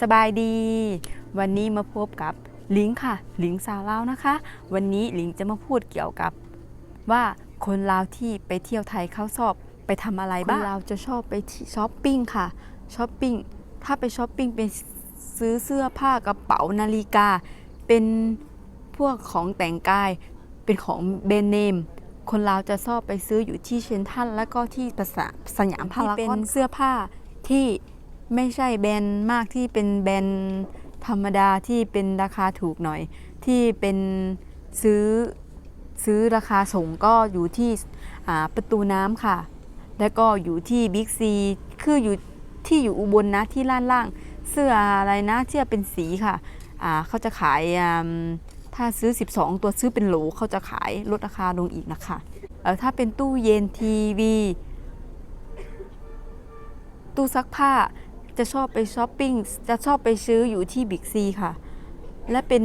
สบายดี วันนี้มาพบกับลิงค่ะ ลิงสาวลาวนะคะ วันนี้ลิงจะมาพูดเกี่ยวกับ ว่าคนลาวที่ไปเที่ยวไทยเขาชอบไปทำอะไรบ้างคนลาวจะชอบไปที่ช้อปปิ้งค่ะช้อปปิ้งถ้าไปช้อปปิ้งเป็นซื้อเสื้อผ้ากระเป๋านาฬิกา เป็นพวกของแต่งกายเป็นของแบรนด์เนมคนลาวจะชอบไปซื้ออยู่ที่เชนทรันและก็ที่ประสาสยามพารากอนเป็นเสื้อผ้าที่ ไม่ใช่แบรนด์มากที่เป็นแบรนด์ธรรมดาที่เป็นราคาถูกหน่อย ที่เป็นซื้อซื้อราคาส่งก็อยู่ที่ประตูน้ำค่ะ แล้วก็อยู่ที่บิ๊กซีคืออยู่ที่อยู่อุบลนะที่ล่านล่าง เสื้ออะไรนะที่เป็นสีค่ะเขาจะขายถ้าซื้อ 12 ตัวซื้อเป็นโหลเขาจะขายลดราคาลงอีกนะคะถ้าเป็นตู้เย็นทีวี ตู้ซักผ้า จะชอบไปช้อปปิ้งจะชอบไปซื้ออยู่ที่บิ๊กซีค่ะ และเป็น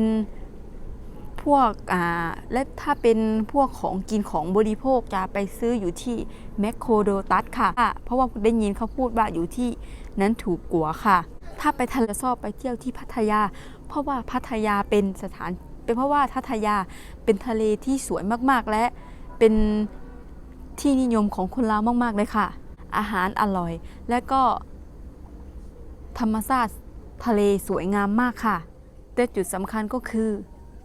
พวกอ่าและถ้าเป็นพวกของกินของบริโภคจะไปซื้ออยู่ที่แมคโครโดตัสค่ะ เพราะว่าได้ยินเขาพูดว่าอยู่ที่นั้นถูกกว่าค่ะ ถ้าไปทะเลชอบไปเที่ยวที่พัทยา เพราะว่าพัทยาเป็นสถาน เป็นเพราะว่าพัทยาเป็นทะเลที่สวยมากๆ และเป็นที่นิยมของคนลาวมากๆเลยค่ะ อาหารอร่อย และก็ ธรรมชาติทะเลสวยงามมากค่ะ แต่จุดสำคัญก็คือ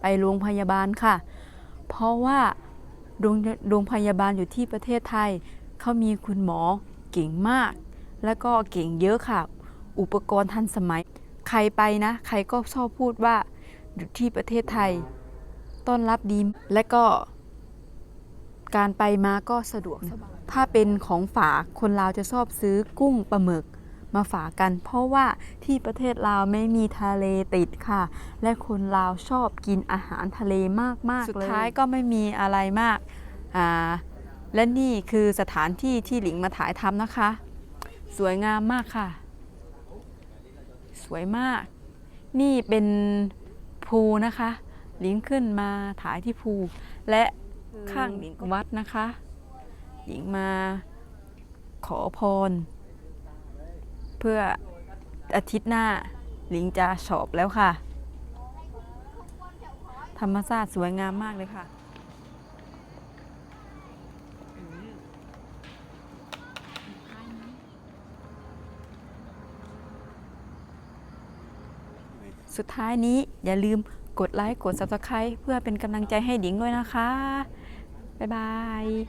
ไปโรงพยาบาลค่ะ เพราะว่าโรงโรงพยาบาลอยู่ที่ประเทศไทย เขามีคุณหมอเก่งมาก และก็เก่งเยอะค่ะ อุปกรณ์ทันสมัย ใครไปนะ ใครก็ชอบพูดว่าอยู่ที่ประเทศไทย ต้อนรับดี และก็ การไปมาก็สะดวก ถ้าเป็นของฝากคนลาวจะชอบซื้อกุ้งปลาหมึก มาฝากกัน เพราะว่าที่ประเทศลาวไม่มีทะเลติดค่ะ และคนลาวชอบกินอาหารทะเลมากๆเลยสุดท้ายก็ไม่มีอะไรมากอ่าและนี่คือสถานที่ที่หลิงมาถ่ายทำนะคะ สวยงามมากค่ะ สวยมาก นี่เป็นภูนะคะ หลิงขึ้นมาถ่ายที่ภู และข้างหลิงวัดนะคะ หลิงมาขอพร เพื่ออาทิตย์หน้าหลิงจะสอบแล้วค่ะ ธรรมชาติสวยงามมากเลยค่ะสุดท้ายนี้อย่าลืมกดไลค์ กด subscribe เพื่อเป็นกำลังใจให้หลิงด้วยนะคะ บ๊ายบาย